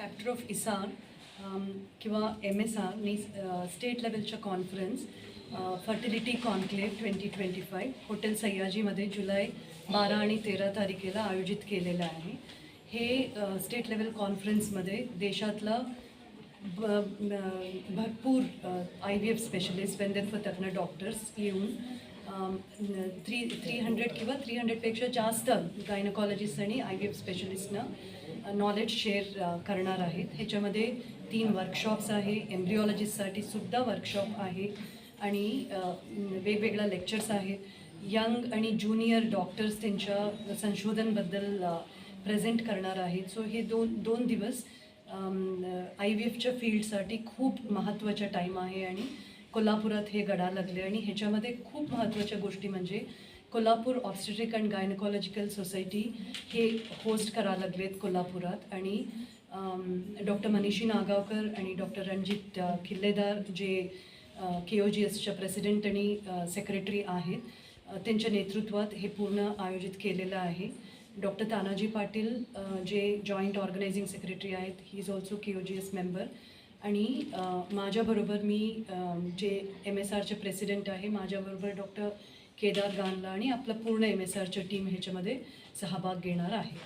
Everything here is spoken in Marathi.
चॅप्टर ऑफ इसार किंवा एम एस आरनी state लेवलच्या conference fertility conclave twenty twenty five hotel सह्याजीमध्ये जुलै बारा आणि तेरा तारखेला आयोजित केलेलं आहे हे स्टेट लेवल कॉन्फरन्समध्ये देशातला ब भरपूर आय व्ही एफ स्पेशलिस्ट वेंदेर तज्ञ डॉक्टर्स येऊन थ्री थ्री हंड्रेड किंवा थ्री हंड्रेडपेक्षा जास्त गायनकॉलॉजिस्ट आणि आय व्ही एफ स्पेशलिस्टनं नॉलेज शेअर करणार आहेत. ह्याच्यामध्ये तीन वर्कशॉप्स आहे. एम्ब्रिओलॉजिस्टसाठी सुद्धा वर्कशॉप आहे. आणि वेगवेगळ्या लेक्चर्स आहेत यंग आणि ज्युनियर डॉक्टर्स त्यांच्या संशोधनबद्दल प्रेझेंट करणार आहेत. सो हे दोन दोन दिवस आय व्ही एफच्या फील्डसाठी खूप महत्त्वाचा टाईम आहे. आणि कोल्हापुरात हे गडा लागले आणि ह्याच्यामध्ये खूप महत्त्वाच्या गोष्टी म्हणजे Kolhapur obstetric and gynaecological society हे होस्ट करा लागलेत कोल्हापुरात. आणि डॉक्टर मनीषी नागावकर आणि डॉक्टर रणजित किल्लेदार जे के ओ जी एसच्या प्रेसिडेंट आणि सेक्रेटरी आहेत त्यांच्या नेतृत्वात हे पूर्ण आयोजित केलेलं आहे. डॉक्टर तानाजी पाटील जे जॉईंट ऑर्गनायझिंग सेक्रेटरी आहेत he is also K O G S member आणि माझ्याबरोबर मी जे एम एस आरचे प्रेसिडेंट आहे माझ्याबरोबर डॉक्टर केदार गानला आणि आपलं पूर्ण एम एस आरच्या टीम ह्याच्यामध्ये सहभाग घेणार आहेत.